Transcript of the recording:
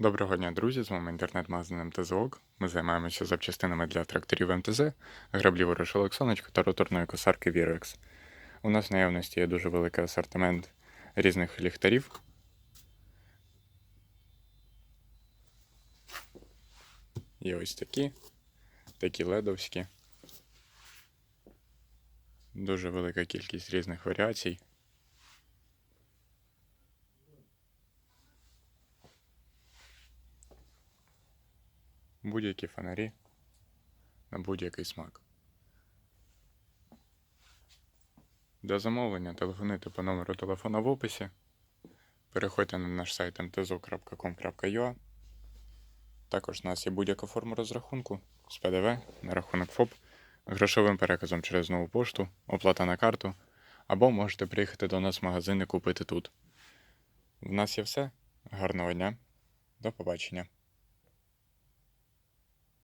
Доброго дня, друзі! З вами інтернет-магазин МТЗОК. Ми займаємося запчастинами для тракторів МТЗ, граблі ворошилок сонечка та роторної косарки Virex. У нас в наявності є дуже великий асортимент різних ліхтарів. Є ось такі, такі ледовські. Дуже велика кількість різних варіацій. Будь-які фонарі на будь-який смак. Для замовлення телефонуйте по номеру телефона в описі. Переходьте на наш сайт mtzo.com.ua. Також у нас є будь-яка форма розрахунку з ПДВ на рахунок ФОП, грошовим переказом через нову пошту, оплата на карту, або можете приїхати до нас в магазин і купити тут. В нас є все. Гарного дня. До побачення.